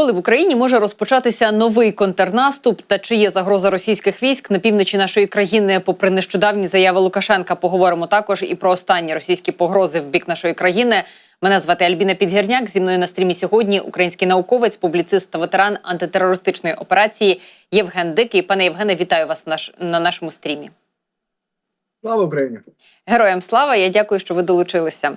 Коли в Україні може розпочатися новий контрнаступ та чи є загроза російських військ на півночі нашої країни, попри нещодавні заяви Лукашенка, поговоримо також і про останні російські погрози в бік нашої країни. Мене звати Альбіна Підгірняк. Зі мною на стрімі сьогодні український науковець, публіцист та ветеран антитерористичної операції Євген Дикий. Пане Євгене, вітаю вас наш, на нашому стрімі. Слава Україні! Героям слава! Я дякую, що ви долучилися.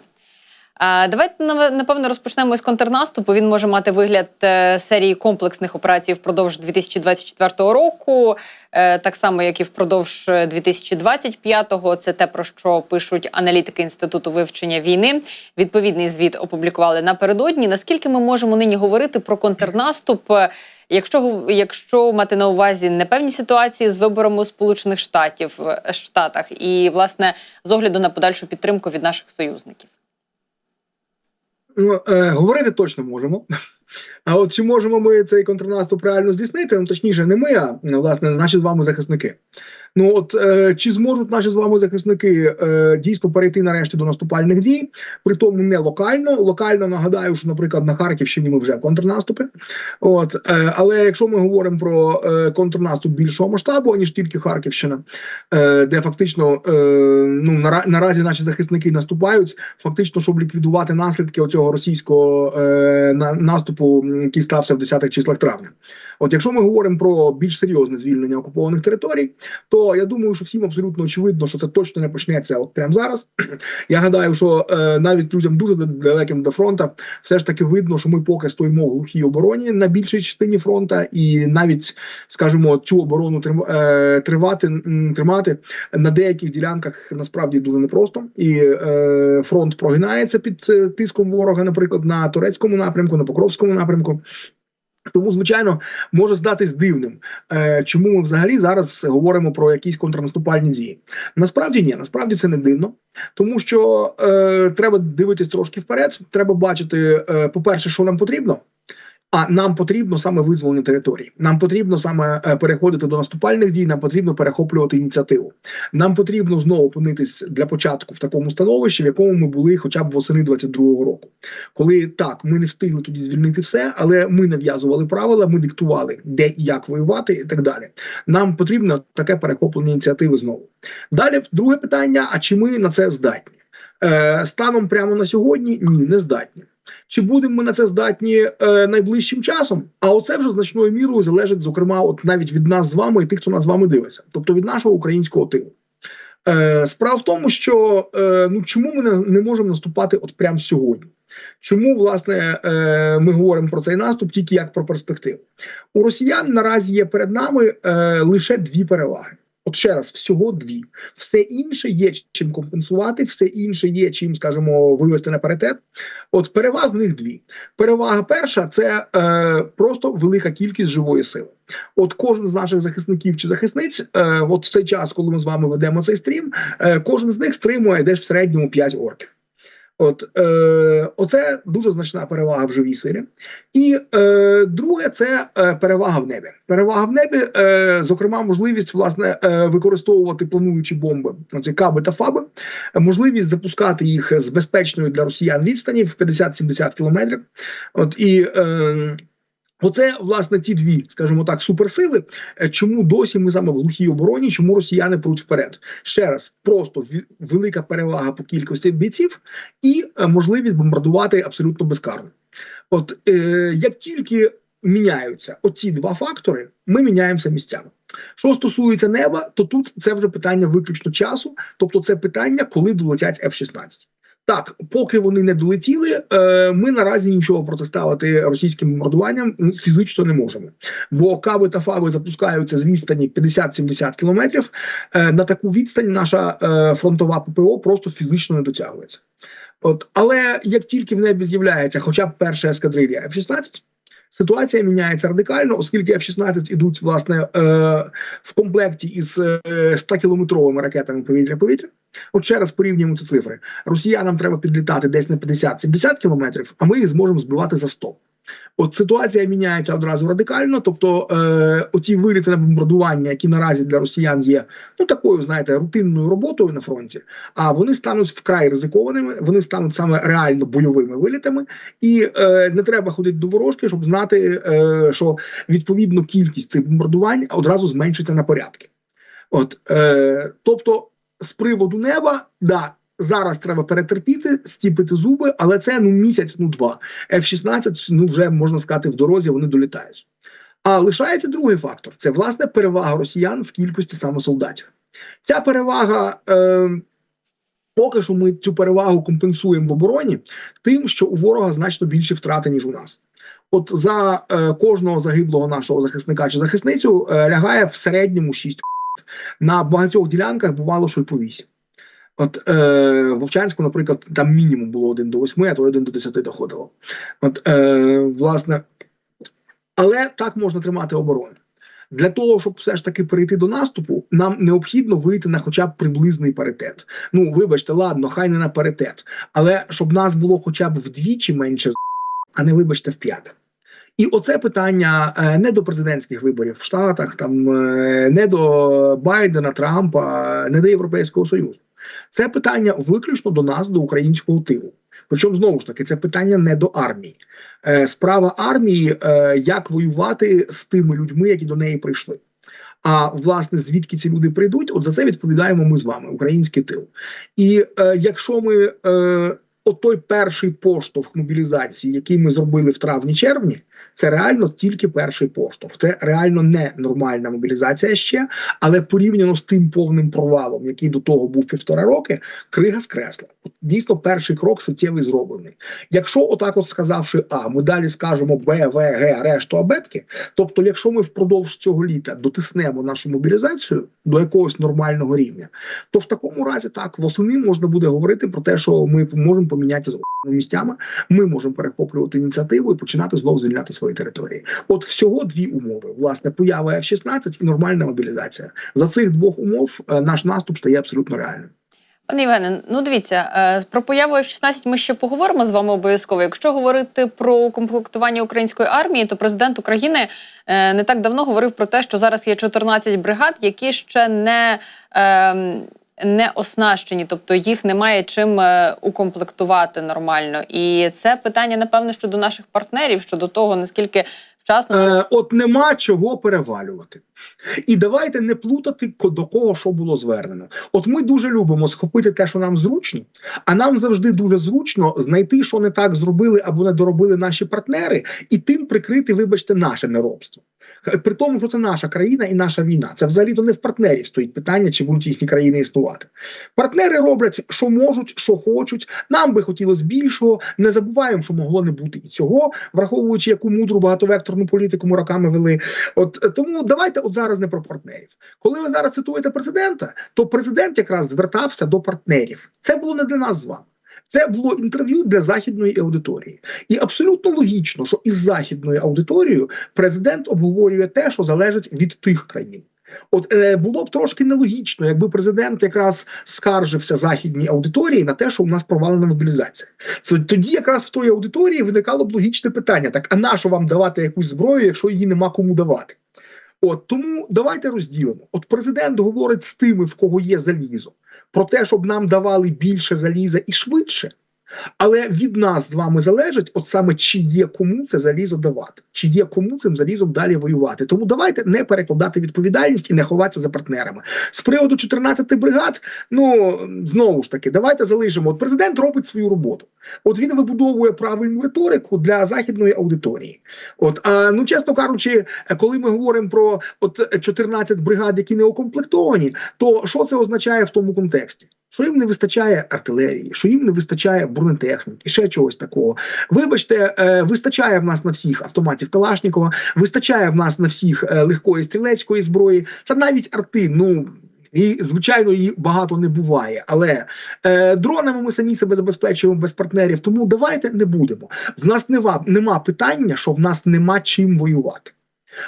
Давайте напевно розпочнемо із контрнаступу. Він може мати вигляд е, серії комплексних операцій впродовж 2024 року, е, так само як і впродовж 2025-го. Це те про що пишуть аналітики інституту вивчення війни. Відповідний звіт опублікували напередодні. Наскільки ми можемо нині говорити про контрнаступ? е, Якщо якщо мати на увазі непевні ситуації з виборами у Сполучених Штатів е, Штатах і власне з огляду на подальшу підтримку від наших союзників. Ну, е, говорити точно можемо. А от чи можемо ми цей контрнаступ реально здійснити? Ну точніше, не ми, а власне наші з вами захисники. Ну от е, чи зможуть наші з вами захисники е, дійсно перейти нарешті до наступальних дій, при тому не локально. Локально нагадаю, що, наприклад, на Харківщині ми вже контрнаступи. От е, але якщо ми говоримо про е, контрнаступ більшого масштабу, ніж тільки Харківщина, е, де фактично е, ну нара, наразі наші захисники наступають, фактично, щоб ліквідувати наслідки оцього російського е, на, наступу, який стався в 10-х числах травня. От якщо ми говоримо про більш серйозне звільнення окупованих територій, то я думаю, що всім абсолютно очевидно, що це точно не почнеться от прямо зараз. Я гадаю, що е, навіть людям дуже далеким до фронту, все ж таки видно, що ми поки стоїмо в глухій обороні на більшій частині фронта, і навіть скажімо, цю оборону е, тривати тримати на деяких ділянках насправді дуже непросто, і е, фронт прогинається під е, тиском ворога, наприклад, на турецькому напрямку, на покровському напрямку. Тому, звичайно, може здатись дивним, е, чому ми взагалі зараз говоримо про якісь контрнаступальні дії. Насправді ні, насправді це не дивно, тому що е, треба дивитись трошки вперед. Треба бачити, е, по-перше, що нам потрібно. А нам потрібно саме визволення територій. Нам потрібно саме е, переходити до наступальних дій. Нам потрібно перехоплювати ініціативу. Нам потрібно знову опинитись для початку в такому становищі, в якому ми були, хоча б восени 22-го року, коли так ми не встигли тоді звільнити все, але ми нав'язували правила, ми диктували, де і як воювати, і так далі. Нам потрібно таке перехоплення ініціативи знову. Далі друге питання: а чи ми на це здатні? Е, станом прямо на сьогодні ні, не здатні. Чи будемо ми на це здатні е, найближчим часом? А оце вже значною мірою залежить, зокрема, от навіть від нас з вами і тих, хто нас з вами дивиться, тобто від нашого українського тилу. Е, Справа в тому, що е, ну чому ми не, не можемо наступати от прямо сьогодні? Чому власне е, ми говоримо про цей наступ тільки як про перспективу? У росіян наразі є перед нами е, лише дві переваги. От ще раз, всього дві. Все інше є чим компенсувати, все інше є чим, скажімо, вивести на паритет. От переваг в них дві. Перевага перша це е, просто велика кількість живої сили. От кожен з наших захисників чи захисниць, е, от в цей час, коли ми з вами ведемо цей стрім, е, кожен з них стримує десь в середньому 5 орків. От е, оце дуже значна перевага в живій силі. І е, друге, це е, перевага в небі. Перевага в небі, е, зокрема, можливість власне е, використовувати плануючі бомби, оці каби та фаби, можливість запускати їх з безпечної для росіян відстані в 50-70 кілометрів. От і е, Оце власне ті дві, скажімо так, суперсили. Е, Чому досі ми саме в глухій обороні? Чому росіяни пруть вперед? Ще раз, просто велика перевага по кількості бійців і е, можливість бомбардувати абсолютно безкарно. От е, як тільки міняються оці два фактори, ми міняємося місцями. Що стосується неба, то тут це вже питання виключно часу, тобто це питання, коли долетять F-16. Так, поки вони не долетіли, е, ми наразі нічого протиставити російським бомбардуванням фізично не можемо. Бо каби та фаби запускаються з відстані 50-70 кілометрів. Е, на таку відстань наша е, фронтова ППО просто фізично не дотягується. От, але як тільки в небі з'являється хоча б перша ескадрилія F-16, Ситуація міняється радикально, оскільки F-16 ідуть власне в комплекті із е, 100-кілометровими ракетами повітря-повітря. От ще раз порівнюємо ці цифри. Росіянам треба підлітати десь на 50-70 кілометрів, а ми їх зможемо збивати за 100. От ситуація міняється одразу радикально. Тобто, е, оті виліти на бомбардування, які наразі для росіян є ну такою, знаєте, рутинною роботою на фронті. А вони стануть вкрай ризикованими, вони стануть саме реально бойовими вилітами, і е, не треба ходити до ворожки, щоб знати, е, що відповідно кількість цих бомбардувань одразу зменшиться на порядки. От е, тобто, з приводу неба, да. Зараз треба перетерпіти, стіпити зуби, але це ну місяць, ну два. F-16, ну вже можна сказати, в дорозі вони долітають. А лишається другий фактор: це власне перевага росіян в кількості саме солдатів. Ця перевага. Е, Поки що ми цю перевагу компенсуємо в обороні тим, що у ворога значно більші втрати, ніж у нас. От за е, кожного загиблого нашого захисника чи захисницю е, лягає в середньому 6 на багатьох ділянках бувало, що й по 8. От е, в Вовчанську, наприклад, там мінімум було 1 до 8, а то 1 до 10 доходило. От, е, власне, але так можна тримати оборону. Для того, щоб все ж таки перейти до наступу, нам необхідно вийти на хоча б приблизний паритет. Ну, вибачте, ладно, хай не на паритет, але щоб нас було хоча б вдвічі менше, а не вибачте в п'яте. І оце питання е, не до президентських виборів в Штатах, там е, не до Байдена, Трампа, не до Європейського Союзу. Це питання виключно до нас, до українського тилу. Причому знову ж таки це питання не до армії. Е, Справа армії, як воювати з тими людьми, які до неї прийшли. А власне, звідки ці люди прийдуть, от за це відповідаємо ми з вами, український тил. І е, якщо ми е, от той перший поштовх мобілізації, який ми зробили в травні-червні, це реально тільки перший поштовх. Це реально не нормальна мобілізація ще, але порівняно з тим повним провалом, який до того був півтора роки, крига скресла. Дійсно перший крок суттєвий зроблений. Якщо отак, от сказавши А, ми далі скажемо Б, В, Г, решту абетки. Тобто, якщо ми впродовж цього літа дотиснемо нашу мобілізацію до якогось нормального рівня, то в такому разі так восени можна буде говорити про те, що ми можемо помінятися з місцями, ми можемо перехоплювати ініціативу і починати знову звільняти свої території. От всього дві умови: власне, поява F-16 і нормальна мобілізація. За цих двох умов е, наш наступ стає абсолютно реальним. Пане Євгене, ну дивіться, е, про появу F-16 ми ще поговоримо з вами обов'язково. Якщо говорити про укомплектування української армії, то президент України е, не так давно говорив про те, що зараз є 14 бригад, які ще не. Не оснащені, тобто їх немає чим е, укомплектувати нормально, і це питання, напевно, щодо наших партнерів, щодо того наскільки вчасно Е, от нема чого перевалювати. І давайте не плутати до кого що було звернено. От ми дуже любимо схопити те, що нам зручно, а нам завжди дуже зручно знайти, що не так зробили або не доробили наші партнери, і тим прикрити, вибачте, наше неробство. При тому, що це наша країна і наша війна. Це взагалі то не в партнерів стоїть питання, чи будуть їхні країни існувати. Партнери роблять, що можуть, що хочуть. Нам би хотілося більшого. Не забуваємо, що могло не бути і цього, враховуючи, яку мудру багатовекторну політику ми роками вели. От е, тому давайте от зараз не про партнерів. Коли ви зараз цитуєте президента, то президент якраз звертався до партнерів. Це було не для нас з вами. Це було інтерв'ю для західної аудиторії, і абсолютно логічно, що із західною аудиторією президент обговорює те, що залежить від тих країн. От е, було б трошки нелогічно, якби президент якраз скаржився західній аудиторії на те, що у нас провалена мобілізація. Це тоді якраз в той аудиторії виникало б логічне питання: так а на що вам давати якусь зброю, якщо її нема кому давати? От тому давайте розділимо. От президент говорить з тими, в кого є залізо, про те, щоб нам давали більше заліза і швидше. Але від нас з вами залежить, от саме чи є кому це залізо давати, чи є кому цим залізом далі воювати. Тому давайте не перекладати відповідальність і не ховатися за партнерами. З приводу 14 бригад, ну знову ж таки, давайте залишимо. От президент робить свою роботу. От він вибудовує правильну риторику для західної аудиторії. От а ну чесно кажучи, коли ми говоримо про от 14 бригад, які не укомплектовані, то що це означає в тому контексті? Що їм не вистачає артилерії, що їм не вистачає бронетехніки, ще чогось такого. Вибачте, е, вистачає в нас на всіх автоматів Калашнікова, вистачає в нас на всіх е, легкої стрілецької зброї, та навіть арти. Ну і звичайно, її багато не буває. Але е, дронами ми самі себе забезпечуємо без партнерів. Тому давайте не будемо. В нас нема, нема питання, що в нас нема чим воювати.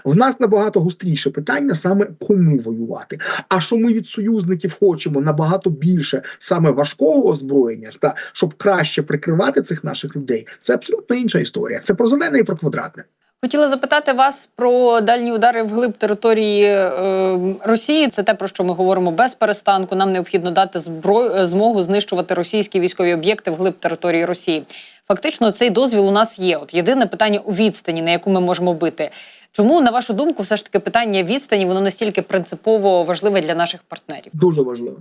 В нас набагато гостріше питання саме кому воювати. А що ми від союзників хочемо набагато більше саме важкого озброєння, та щоб краще прикривати цих наших людей, це абсолютно інша історія. Це про зелене і про квадратне. Хотіла запитати вас про дальні удари вглиб території е, Росії. Це те, про що ми говоримо без перестанку. Нам необхідно дати зброю змогу знищувати російські військові об'єкти вглиб території Росії. Фактично, цей дозвіл у нас є. От єдине питання у відстані, на яку ми можемо бити. Чому, на вашу думку, все ж таки питання відстані воно настільки принципово важливе для наших партнерів? Дуже важливе.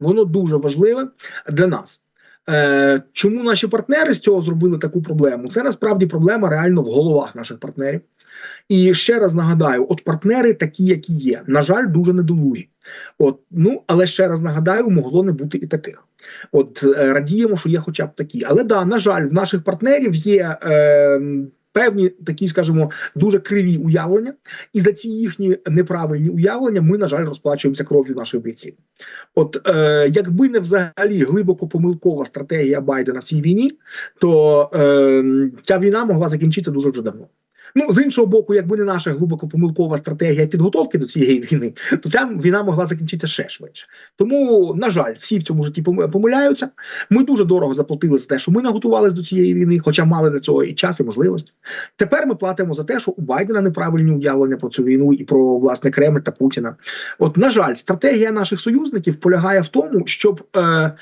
Воно дуже важливе для нас. Е, чому наші партнери з цього зробили таку проблему? Це насправді проблема реально в головах наших партнерів. І ще раз нагадаю: от партнери такі, які є, на жаль, дуже недолугі. От ну але ще раз нагадаю, могло не бути і таких. От е, радіємо, що є хоча б такі. Але да, на жаль, в наших партнерів є. Е, Певні такі, скажімо, дуже криві уявлення, і за ці їхні неправильні уявлення ми, на жаль, розплачуємося кров'ю наших бійців. От е, якби не взагалі глибоко помилкова стратегія Байдена в цій війні, то е, ця війна могла закінчитися дуже вже давно. Ну з іншого боку, якби не наша глибоко помилкова стратегія підготовки до цієї війни, то ця війна могла закінчитися ще швидше. Тому, на жаль, всі в цьому житті помиляються. Ми дуже дорого заплатили за те, що ми наготувалися до цієї війни, хоча мали для цього і час, і можливості. Тепер ми платимо за те, що у Байдена неправильні уявлення про цю війну і про власне Кремль та Путіна. От, на жаль, стратегія наших союзників полягає в тому, щоб е,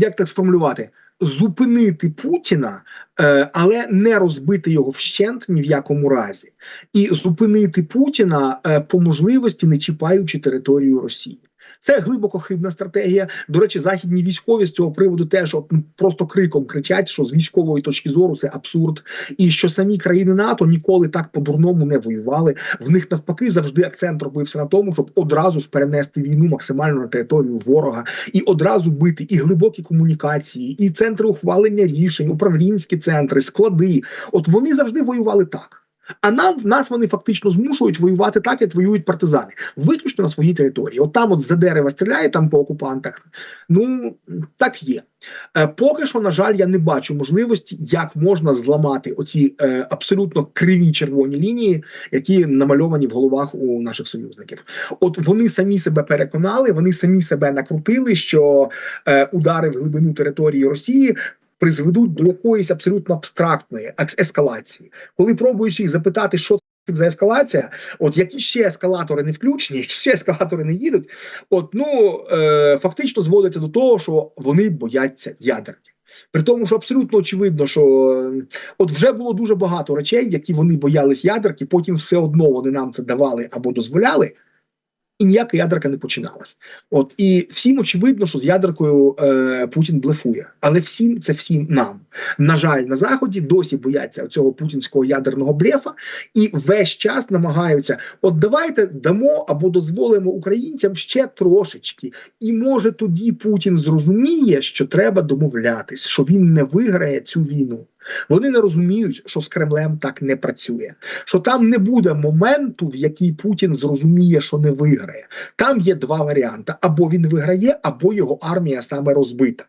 як так сформулювати. Зупинити Путіна, е, але не розбити його вщент ні в якому разі, і зупинити Путіна е, по можливості, не чіпаючи територію Росії. Це глибоко хибна стратегія. До речі, західні військові з цього приводу теж от, ну, просто криком кричать, що з військової точки зору це абсурд, і що самі країни НАТО ніколи так по-дурному не воювали. В них навпаки завжди акцент робився на тому, щоб одразу ж перенести війну максимально на територію ворога і одразу бити і глибокі комунікації, і центри ухвалення рішень, управлінські центри, склади. От вони завжди воювали так. А нам нас вони фактично змушують воювати так, як воюють партизани, виключно на своїй території. От там, от за дерева стріляє там по окупантах. Ну так є. Е, поки що, на жаль, я не бачу можливості, як можна зламати оці е, абсолютно криві червоні лінії, які намальовані в головах у наших союзників. От вони самі себе переконали, вони самі себе накрутили, що е, удари в глибину території Росії. Призведуть до якоїсь абсолютно абстрактної ескалації, коли пробуєш їх запитати, що це за ескалація, от які ще ескалатори не включені, які ще ескалатори не їдуть, от ну е, фактично зводиться до того, що вони бояться ядерки. При тому, що абсолютно очевидно, що е, от вже було дуже багато речей, які вони боялись ядерки, потім все одно вони нам це давали або дозволяли, і ніяка ядерка не починалась. От і всім очевидно, що з ядеркою е, Путін блефує, але всім це всім нам. На жаль, на заході досі бояться цього путінського ядерного блефа і весь час намагаються: от давайте дамо або дозволимо українцям ще трошечки, і може тоді Путін зрозуміє, що треба домовлятись, що він не виграє цю війну. Вони не розуміють, що з Кремлем так не працює, що там не буде моменту, в який Путін зрозуміє, що не виграє. Там є два варіанти: або він виграє, або його армія саме розбита.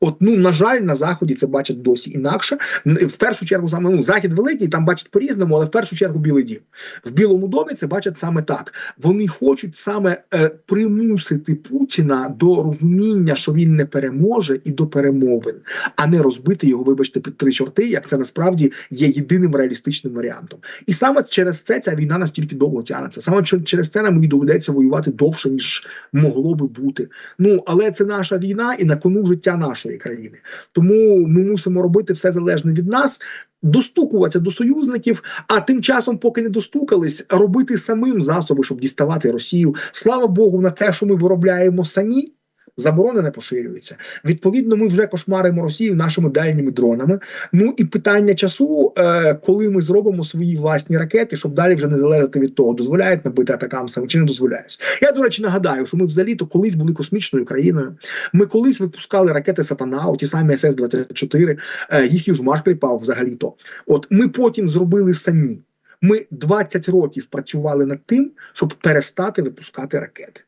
От ну на жаль, на заході це бачать досі інакше. В першу чергу саме ну захід великий, там бачать по-різному, але в першу чергу білий дім. В білому домі це бачать саме так. Вони хочуть саме е, примусити Путіна до розуміння, що він не переможе, і до перемовин, а не розбити його, вибачте, під три чорти, як це насправді є єдиним реалістичним варіантом. І саме через це ця війна настільки довго тягнеться. Саме через це нам і доведеться воювати довше ніж могло би бути. Ну але це наша війна і на кону життя нашої країни. Тому ми мусимо робити все залежне від нас. Достукуватися до союзників, а тим часом, поки не достукались, робити самим засоби, щоб діставати Росію. Слава Богу, на те, що ми виробляємо самі. Заборони не поширюються. Відповідно, ми вже кошмаримо Росію нашими дальніми дронами. Ну і питання часу, е, коли ми зробимо свої власні ракети, щоб далі вже не залежати від того, дозволяють набити атакамсами чи не дозволяють. Я до речі нагадаю, що ми взагалі то колись були космічною країною. Ми колись випускали ракети Сатана, ті самі СС 24 е, їх Южмаш припав взагалі то. От ми потім зробили самі. Ми 20 років працювали над тим, щоб перестати випускати ракети.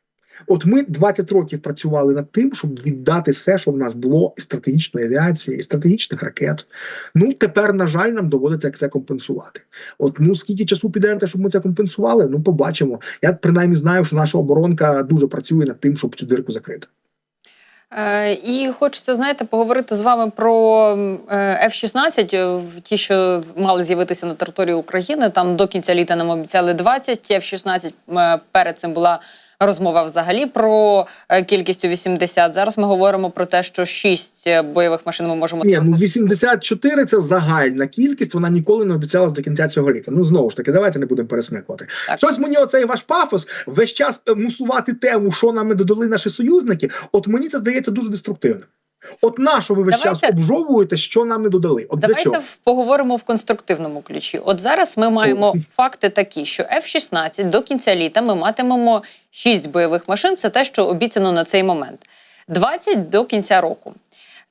От ми 20 років працювали над тим, щоб віддати все, що в нас було і стратегічної авіації, і стратегічних ракет. Ну тепер, на жаль, нам доводиться це компенсувати. От ну скільки часу піде на те, щоб ми це компенсували? Ну побачимо. Я принаймні знаю, що наша оборонка дуже працює над тим, щоб цю дирку закрити. Е, І хочеться, знаєте, поговорити з вами про е, F-16, е, ті, що мали з'явитися на території України. Там до кінця літа нам обіцяли 20 F-16. Перед цим була розмова взагалі про кількістю кількість у 80. Зараз ми говоримо про те, що 6 бойових машин ми можемо Ні, ну 84 – це загальна кількість. Вона ніколи не обіцяла до кінця цього літа. Ну знову ж таки, давайте не будемо пересмикувати. Так. Щось мені оцей ваш пафос весь час е, мусувати тему, що нам не додали наші союзники. От мені це здається дуже деструктивним. От на що ви весь Давайте- час обжовуєте, що нам не додали? От для чого? поговоримо в конструктивному ключі. От зараз ми маємо факти такі, що F-16 до кінця літа ми матимемо 6 бойових машин. Це те, що обіцяно на цей момент. 20 до кінця року.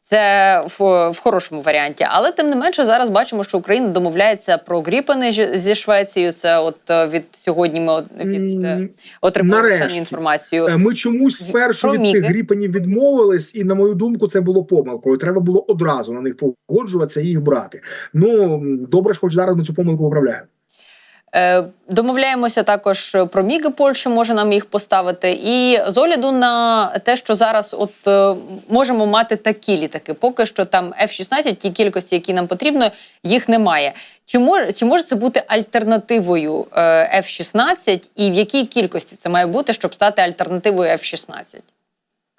Це в, в хорошому варіанті. Але тим не менше, зараз бачимо, що Україна домовляється про гріпени ж- зі Швецією. Це от е, від сьогодні ми від, е, отримали інформацію. Е, Ми чомусь спершу від міги. цих гріпенів відмовились, і на мою думку, це було помилкою. Треба було одразу на них погоджуватися і їх брати. Ну добре, ж хоч зараз ми цю помилку виправляємо. Е, Домовляємося також про міги Польща може нам їх поставити. І з огляду на те, що зараз от е, можемо мати такі літаки, поки що там F-16, ті кількості, які нам потрібно, їх немає. Чи може, чи може це бути альтернативою е, F-16 і в якій кількості це має бути, щоб стати альтернативою F-16?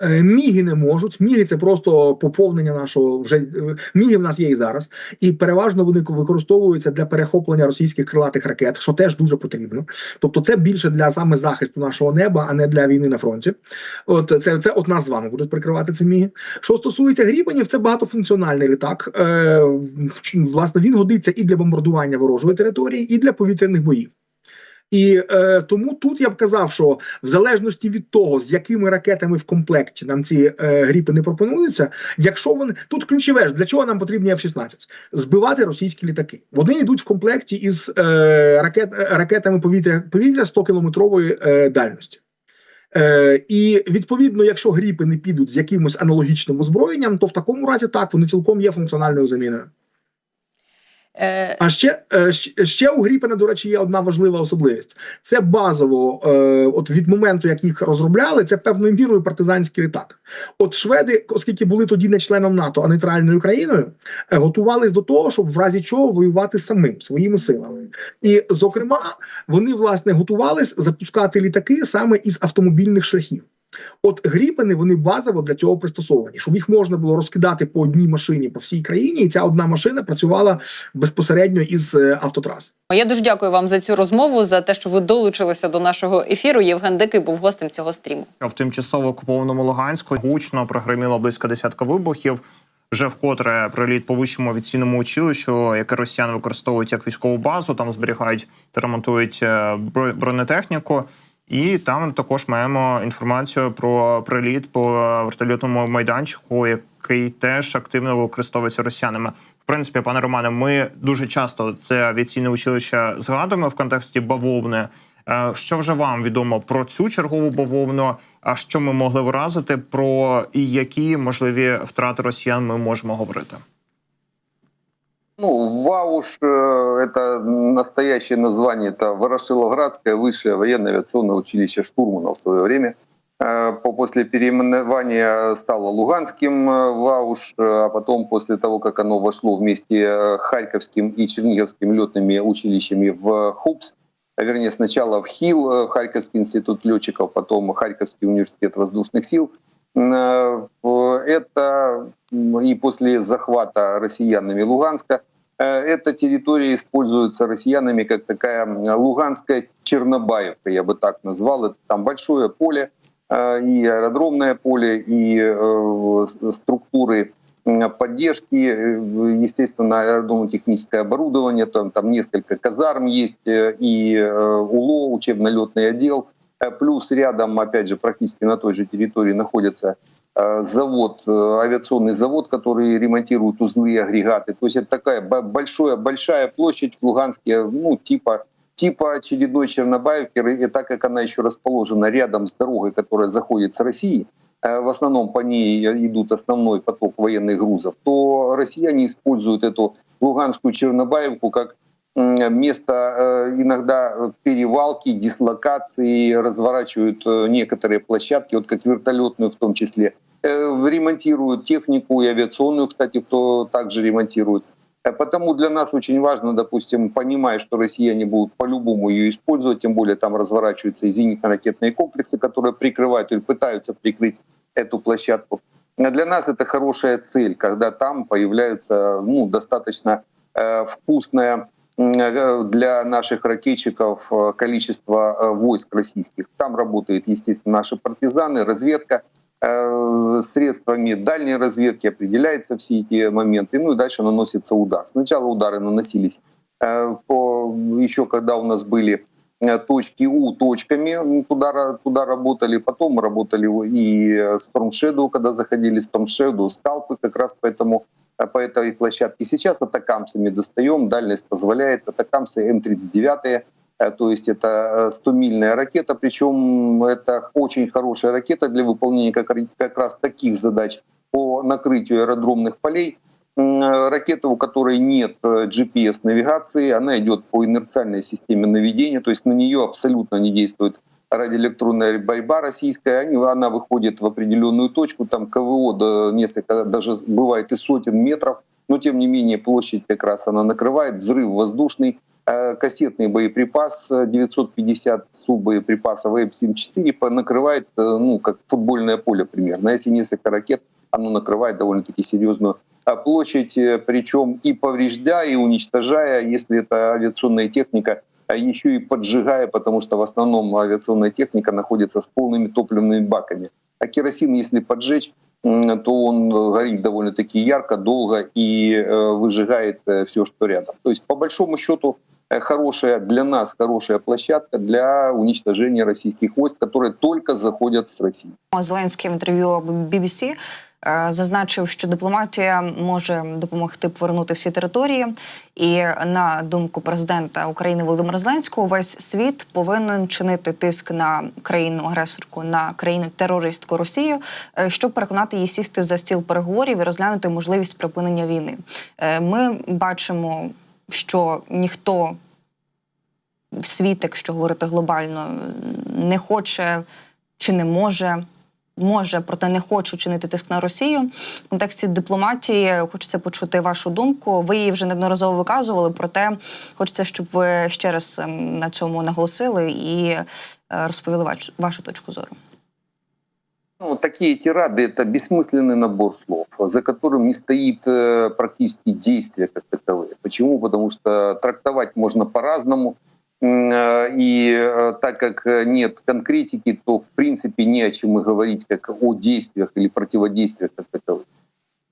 Е, Міги не можуть. Міги це просто поповнення нашого вже е, міги в нас є і зараз, і переважно вони використовуються для перехоплення російських крилатих ракет, що теж дуже потрібно. Тобто, це більше для саме захисту нашого неба, а не для війни на фронті. От це, це от нас з вами будуть прикривати ці міги. Що стосується грібенів, це багатофункціональний літак. Е, власне, він годиться і для бомбардування ворожої території, і для повітряних боїв. І е, тому тут я б казав, що в залежності від того, з якими ракетами в комплекті нам ці е, гріпи не пропонуються, якщо вони тут ключове ж, для чого нам потрібні F-16? збивати російські літаки. Вони йдуть в комплекті із е, ракет, е, ракетами повітря повітря 100 кілометрової е, дальності. Е, і відповідно, якщо гріпи не підуть з якимось аналогічним озброєнням, то в такому разі так вони цілком є функціональною заміною. Е, А ще, е, ще- у Гріпена, до речі, є одна важлива особливість. Це базово, е, от від моменту, як їх розробляли, це певною мірою партизанський літак. От шведи, оскільки були тоді не членом НАТО, а нейтральною країною, готувались до того, щоб в разі чого воювати самим своїми силами. І, зокрема, вони власне готувались запускати літаки саме із автомобільних шляхів. От гріпени вони базово для цього пристосовані, щоб їх можна було розкидати по одній машині по всій країні, і ця одна машина працювала безпосередньо із е, автотрас. я дуже дякую вам за цю розмову, за те, що ви долучилися до нашого ефіру. Євген Дикий був гостем цього стріму. В тимчасово окупованому Луганську гучно прогреміло близько десятка вибухів. Вже вкотре приліт по вищому авіаційному училищу, яке росіяни використовують як військову базу. Там зберігають та ремонтують е, бронетехніку. І там також маємо інформацію про приліт по вертольотному майданчику, який теж активно використовується росіянами. В принципі, пане Романе, ми дуже часто це авіаційне училище згадуємо в контексті бавовни. Е, Що вже вам відомо про цю чергову бавовну? А що ми могли вразити про і які можливі втрати росіян ми можемо говорити? Ну, ВАУШ э, – это настоящее название, это Ворошиловградское высшее военно-авиационное училище штурмана в свое время. Э, по- После переименования стало Луганским э, ВАУШ, а потом после того, как оно вошло вместе э, Харьковским и Черниговским летными училищами в ХУПС, а вернее сначала в ХИЛ, Харьковский институт летчиков, потом Харьковский университет воздушных сил, это и после захвата россиянами Луганска э, эта территория используется россиянами как такая Луганская Чернобаевка, я бы так назвал. Это там большое поле, э, и аэродромное поле, и э, структуры поддержки, естественно, аэродромно-техническое оборудование, там, там несколько казарм есть, и УЛО, учебно-летный отдел, Плюс рядом, опять же, практически на той же территории находится э, завод, э, авиационный завод, который ремонтирует узлы и агрегаты. То есть это такая бо- большая, большая площадь в Луганске, ну, типа типа очередной Чернобаевки, и так как она еще расположена рядом с дорогой, которая заходит с России, э, в основном по ней идут основной поток военных грузов, то россияне используют эту Луганскую Чернобаевку как место э, иногда перевалки, дислокации, разворачивают э, некоторые площадки, вот как вертолетную в том числе, Э, ремонтируют технику и авиационную, кстати, кто также ремонтирует. Э, Потому для нас очень важно, допустим, понимая, что россияне будут по-любому ее использовать, тем более там разворачиваются и зенитно-ракетные комплексы, которые прикрывают или пытаются прикрыть эту площадку. А Для нас это хорошая цель, когда там появляются ну, достаточно э, вкусная э, для наших ракетчиков э, количество э, войск российских. Там работают, естественно, наши партизаны, разведка э, средствами дальней разведки определяются все эти моменты, ну и дальше наносится удар. Сначала удары наносились э, по, еще когда у нас были э, точки У точками, туда, туда работали, потом работали и э, Storm Shadow, когда заходили Storm Shadow, скалпы как раз поэтому э, по этой площадке. Сейчас атакамсами достаем, дальность позволяет, атакамсы М-39, Э, то есть это 100-мильная ракета, причем это очень хорошая ракета для выполнения как, как раз таких задач по накрытию аэродромных полей. Э, Ракета, у которой нет э, GPS-навигации, она идет по инерциальной системе наведения, то есть на нее абсолютно не действует радиоэлектронная борьба российская, они, она выходит в определенную точку, там КВО до несколько, даже бывает и сотен метров, но тем не менее площадь как раз она накрывает, взрыв воздушный, Э, кассетный боеприпас э, 950 суббоеприпасов АМ-74 по- накрывает, э, ну, как футбольное поле примерно. Если несколько ракет, оно накрывает довольно-таки серьезную э, площадь, э, причем и повреждая, и уничтожая, если это авиационная техника, а еще и поджигая, потому что в основном авиационная техника находится с полными топливными баками. А керосин, если поджечь, то он горит довольно-таки ярко, долго и э, выжигает все, что рядом. То есть, по большому счету, э, хорошая для нас хорошая площадка для уничтожения российских войск, которые только заходят с России. Зеленський в інтерв'ю BBC е, зазначив, що дипломатія може допомогти повернути всі території. І на думку президента України Володимира Зеленського, весь світ повинен чинити тиск на країну агресорку, на країну терористку Росію, е, щоб переконати її сісти за стіл переговорів і розглянути можливість припинення війни. Е, Ми бачимо, що ніхто в світ, якщо говорити глобально, не хоче чи не може. Може, проте не хочу чинити тиск на Росію. В контексті дипломатії хочеться почути вашу думку. Ви її вже неодноразово виказували, проте хочеться, щоб ви ще раз ем, на цьому наголосили і е, розповіли ваш- вашу точку зору. Ну, такие тирады — это бессмысленный набор слов, за которым не стоит э, практически действия как таковые. Почему? Потому что трактовать можно по-разному. Э, И э, так как нет конкретики, то в принципе не о чем и говорить, как о действиях или противодействиях как таковых.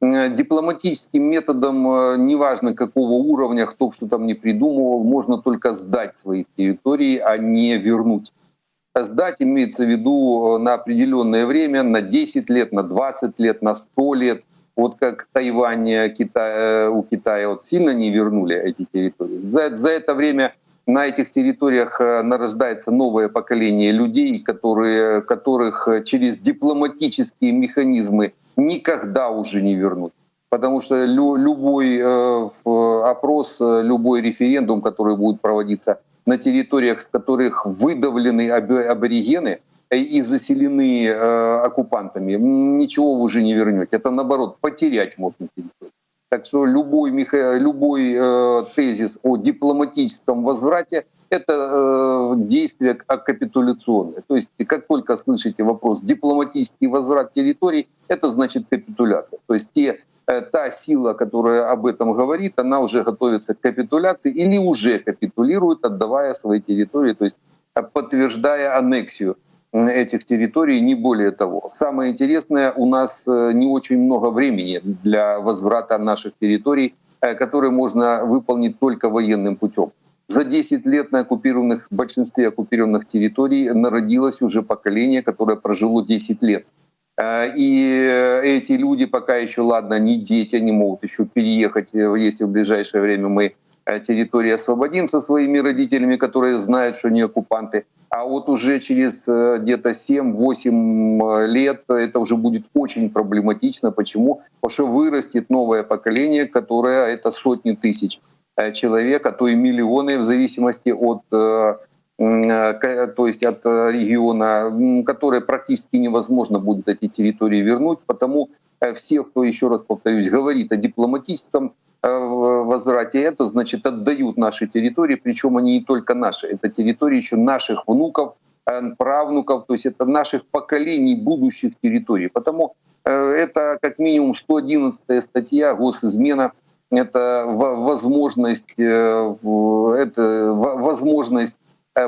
Дипломатическим методом, неважно какого уровня, кто что там не придумывал, можно только сдать свои территории, а не вернуть. Сдать имеется в виду э, на определенное время, на 10 лет, на 20 лет, на 100 лет. Вот как Тайвань э, Кита- э, у Китая вот сильно не вернули эти территории. За, за это время на этих территориях нарождается новое поколение людей, которые, которых через дипломатические механизмы никогда уже не вернуть. Потому что лю- любой опрос, любой референдум, который будет проводиться на территориях, с которых выдавлены аб- аборигены э, и заселены э, оккупантами, ничего вы уже не вернете. Это наоборот, потерять можно территорию. Так что любой, любой э, тезис о дипломатическом возврате — это э, действие к- капитуляционное. То есть как только слышите вопрос «дипломатический возврат территорий», это значит капитуляция. То есть те, та сила, которая об этом говорит, она уже готовится к капитуляции или уже капитулирует, отдавая свои территории, то есть э, подтверждая аннексию этих территорий, не более того. Самое интересное, у нас э, не очень много времени для возврата наших территорий, э, которые можно выполнить только военным путем. За 10 лет на оккупированных, большинстве оккупированных территорий народилось уже поколение, которое прожило 10 лет. Э, И э, эти люди пока еще, ладно, не дети, они могут еще переехать, э, если в ближайшее время мы территории освободим со своими родителями, которые знают, что они оккупанты. А вот уже через где-то 7-8 лет это уже будет очень проблематично. Почему? Потому что вырастет новое поколение, которое это сотни тысяч человек, а то и миллионы в зависимости от то есть от э, региона, которые практически невозможно будет эти территории вернуть, потому э, все, кто, еще раз повторюсь, говорит о дипломатическом э, возврате, это значит отдают наши территории, причем они не только наши, это территории еще наших внуков, э, правнуков, то есть это наших поколений будущих территорий. Потому э, это как минимум 111 статья госизмена, это во- возможность, э, это во- возможность э,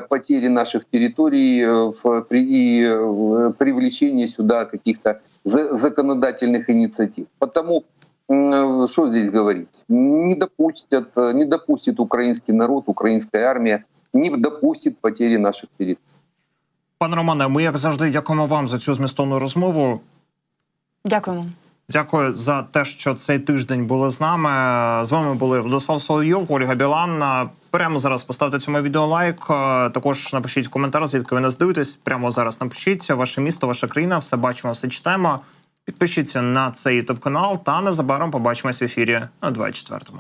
потери наших территорий э, в- при- и э, привлечения сюда каких-то за- законодательных инициатив. Потому м, что здесь говорить? Не допустят, э, не допустит украинский народ, украинская армия, не допустит потери наших территорий. Пане Романе, ми як завжди дякуємо вам за цю змістовну розмову. Дякуємо. Дякую за те, що цей тиждень були з нами. З вами були Владислав Соловйов, Ольга Білан. Прямо зараз поставте цьому відео лайк. Також напишіть коментар, звідки ви нас дивитесь. Прямо зараз напишіть ваше місто, ваша країна. Все бачимо, все читаємо. Підпишіться на цей ютуб канал та незабаром побачимось в ефірі на 24-му.